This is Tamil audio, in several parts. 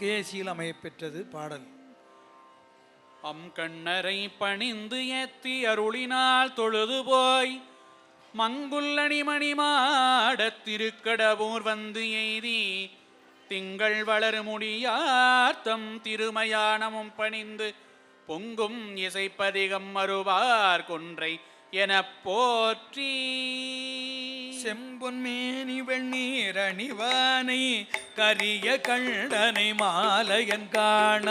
கேசியில் அமையப்பெற்றது பாடல். அம் கண்ணரை பணிந்து ஏத்தி அருளினால் தொழுது போய் மங்குள்ளணி மணிமாட திருக்கடவூர் வந்து எய்தி திங்கள் வளர் முடியார்த்தம் திருமயானமும் பணிந்து பொங்கும் இசைப்பதிகம் மறுவார் கொன்றை எனப் போற்றி. செம்பொன்மேனி வெண்ணீர் அணிவானை கரிய கண்டனை மாலையன் காண.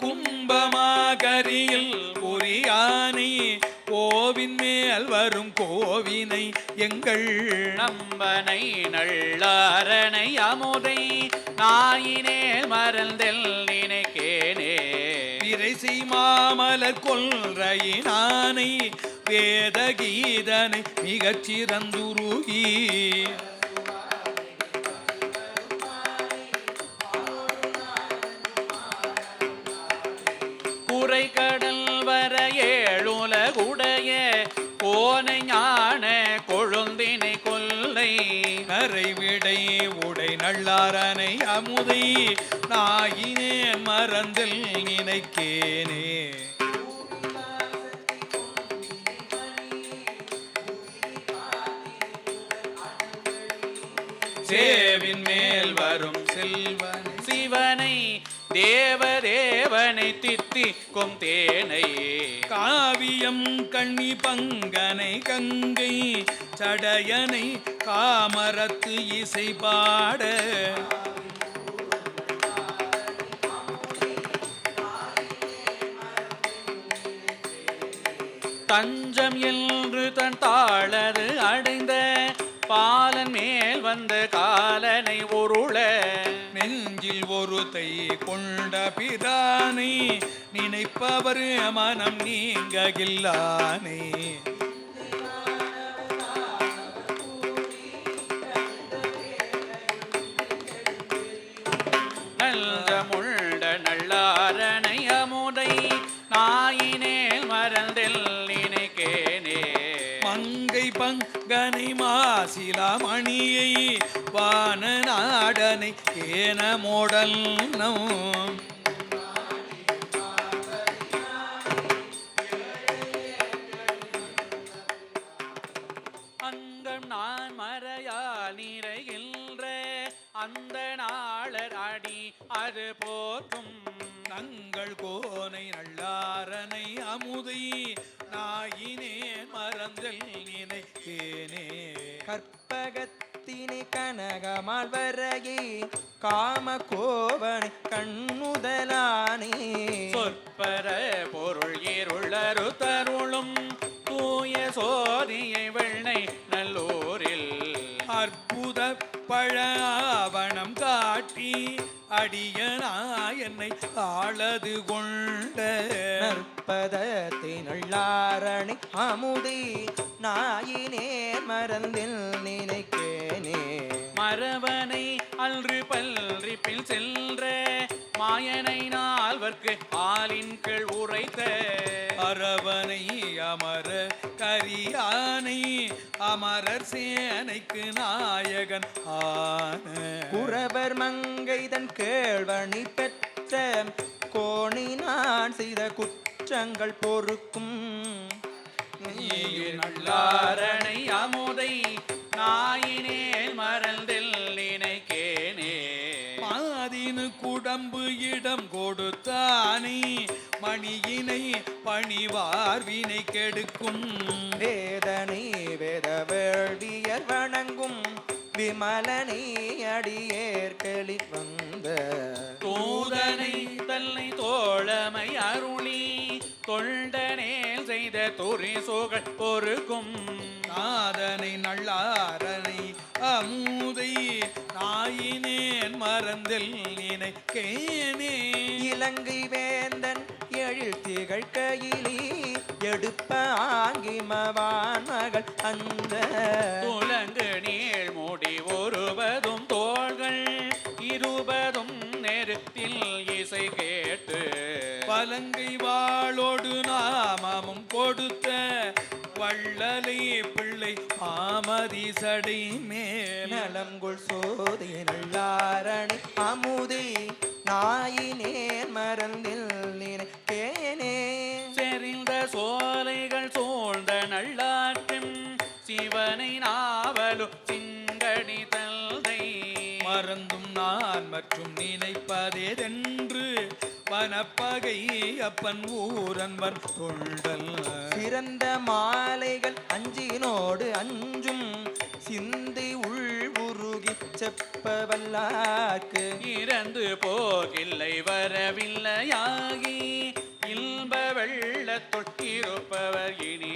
கும்பமாகரியில் புரியானை கோவின் மேல் வரும் கோவினை எங்கள் நம்பனை நள்ளாரனை அமுதை நாயினே மறந்தெல் நினைக்கேனே. விரைசை மாமலர் கொல்றையினானை வேத கீதனை மிகச் சிறந்துருகி. குறை கட கொல்லை நரை விடை உடை நள்ளாரனை அமுதை நாயினேன் மறந்தில் நினைக்கேனே. சேவின் மேல் வரும் செல்வ தேவதேவனை தித்திக்கும் தேனை காவியம் கண்ணி பங்கனை கங்கை சடையனை காமரத்து இசை பாட. தஞ்சம் என்று தன் தாளது அடைந்த பாலன் மேல் வந்த காலனை உருள. நெஞ்சில் ஒரு தை கொண்ட பிரானை நினைப்பவர் மனம் நீங்ககில்லானே. நல்லமுள்ள நல்லாரனை அமுதை நாயினேல் மறந்தில் நினைக்கேனே. மங்கை பங்கனை மாசிலா மணியை நாடனை ஏன மோடல் அங்கம் நான் மறையால் நிறைகின்ற அந்த நாளர் அடி அது போற்றும் தங்கள் கோனை நல்லாரனை அமுதை. கற்பகத்தினை கனகமால்வரையே காம கோவனை கண்ணுதலானே. சொற்பர பொருள் இருளரு தருளும் தூய சோதியை வெண்ணை நல்லூரில். அற்புத பழாவணம் காட்டி அடியனா என்னை ஆளது கொண்ட. நற்பதத்தினுள்ளாரணி அமுதி நாயினே மறந்தில் நினைக்கேனே மரவனை அல்று பல்றிப்பில் சென்ற மாயனை நால்வர்க்கு ஆலின் கீழ் உரைத்த. அரவனை அமர கரியானை அமரர் சேனைக்கு நாயகன் ஆன. குறவர் மங்கைதன் கேழ்வணி பெற்ற கோணி நான் செய்த குற்றங்கள் பொறுக்கும். நல்லாரணை அமுதை நாயினேல் குடம்பு இடம் கொடுத்தானே மணியினை பணிவார் வினை கெடுக்கும். வேதனை வேத வேள்வியர் வணங்கும் விமலனை அடியேற்களி வந்த. தூதனை தன்னை தோழமை அருளி தொண்டனேல் செய்த துரிசுகள் பொறுக்கும். நாதனை நல்லாரனை அமுதை நாயினேன் மறந்தில் நினைக்கேனே. இலங்கை வேந்தன் எழில் திகழ் கையிலே எடுப்ப ஆங்கிமவான் மகள் அந்த துலங்கு நீள் வள்ளலை பிள்ளை ஆமதி சடை மேல் நலங்குள் சோதி நல்லாரணி அமுதி நாயினேன் மறந்தில் நினைக்கேனே செறிந்த சோலைகள் சூழ்ந்த நல்லாற்றின் சிவனை நாவலும் சிங்கடி தல்தை மறந்தும் நான் மற்றும் நினைப்பதேதென்று வனப்பகை அப்பன் ஊரன்வன் கொண்டல் சிறந்த மாலைகள் அஞ்சினோடு அஞ்சும் சிந்தி உள் உருகி செப்பவல்லாக்கு. இறந்து போகில்லை வரவில்லையாகி இன்ப வெள்ளத் தொட்டிருப்பவர் இனி